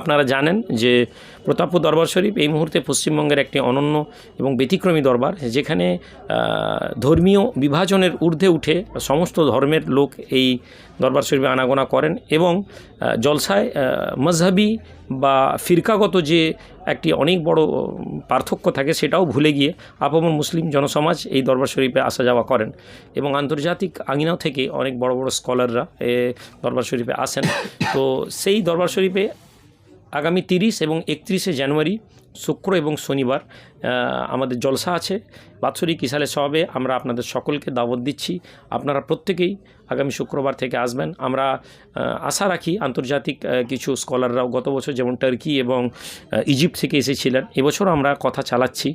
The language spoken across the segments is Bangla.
আপনারা জানেন যে প্রতাপপুর দরবার শরীফ এই মুহূর্তে পশ্চিমবঙ্গের একটি অনন্য এবং ব্যতিক্রমী দরবার, যেখানে ধর্মীয় বিভাজনের ঊর্ধ্বে উঠে সমস্ত ধর্মের লোক এই দরবার শরীফে আনাগোনা করেন এবং জলসায় মজহবি বা ফিরকাগত যে একটি অনেক বড় পার্থক্য থাকে সেটাও ভুলে গিয়ে আপামর মুসলিম জনসমাজ এই দরবার শরীফে আসা যাওয়া করেন এবং আন্তর্জাতিক আঙিনাও থেকে অনেক বড় বড় স্কলাররা এ দরবার শরীফে আসেন। তো সেই দরবার শরীফে আগামী তিরিশ এবং একত্রিশে জানুয়ারি, শুক্র এবং শনিবার আমাদের জলসা আছে। বাৎসরিক ইসালে সবে আমরা আপনাদের সকলকে দাওয়াত দিচ্ছি। আপনারা প্রত্যেকেই আগামী শুক্রবার থেকে আসবেন। আমরা আশা রাখি আন্তর্জাতিক কিছু স্কলাররাও গত বছর যেমন টার্কি এবং ইজিপ্ট থেকে এসেছিলেন এবছর আমরা কথা চালাচ্ছি।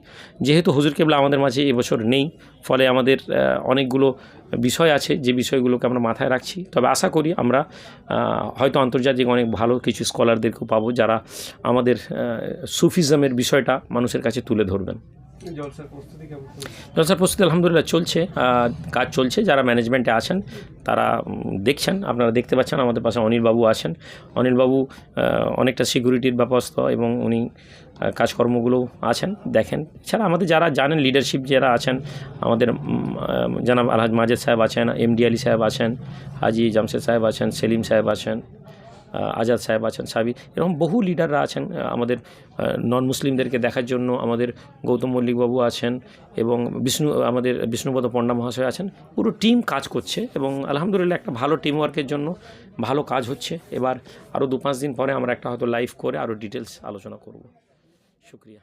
যেহেতু হুজুর কেবলা আমাদের মাঝে এবছর নেই, ফলে আমাদের অনেকগুলো বিষয় আছে, যে বিষয়গুলোকে আমরা মাথায় রাখছি। তবে আশা করি আমরা হয়তো আন্তর্জাতিক অনেক ভালো কিছু স্কলারদেরকেও পাবো যারা আমাদের সুফিজমের বিষয়টা মানুষের কাছে তুলে ধরবেন। জলসার প্রস্তুতি আলহামদুলিল্লাহ চলছে কাজ চলছে, যারা ম্যানেজমেন্টে আছেন, তারা দেখছেন, আপনারা দেখতে পাচ্ছেন, আমাদের পাশে অনিলবাবু আছেন। অনিলবাবু অনেকটা সিকিউরিটির ব্যবস্থা এবং উনি কাজকর্মগুলো আছেন, দেখেন। এছাড়া আমাদের যারা জানেন লিডারশিপ যারা আছেন, আমাদের জানাব আলহাজ মাজেদ সাহেব আছেন, এমডি আলী সাহেব আছেন, হাজি জামশেদ সাহেব আছেন, সেলিম সাহেব আছেন আজাদ সাহেব আছেন সাবি এরকম বহু লিডাররা আছেন আমাদের নন মুসলিমদেরকে দেখার জন্য আমাদের গৌতম মল্লিকবাবু আছেন এবং বিষ্ণু, আমাদের বিষ্ণুপদ পণ্ডা মহাশয় আছেন। পুরো টিম কাজ করছে এবং আলহামদুলিল্লাহ একটা ভালো টিম ওয়ার্কের জন্য ভালো কাজ হচ্ছে। এবার আরও দু পাঁচ দিন পরে আমরা একটা হয়তো লাইভ করে আরও ডিটেলস আলোচনা করব। শুক্রিয়া।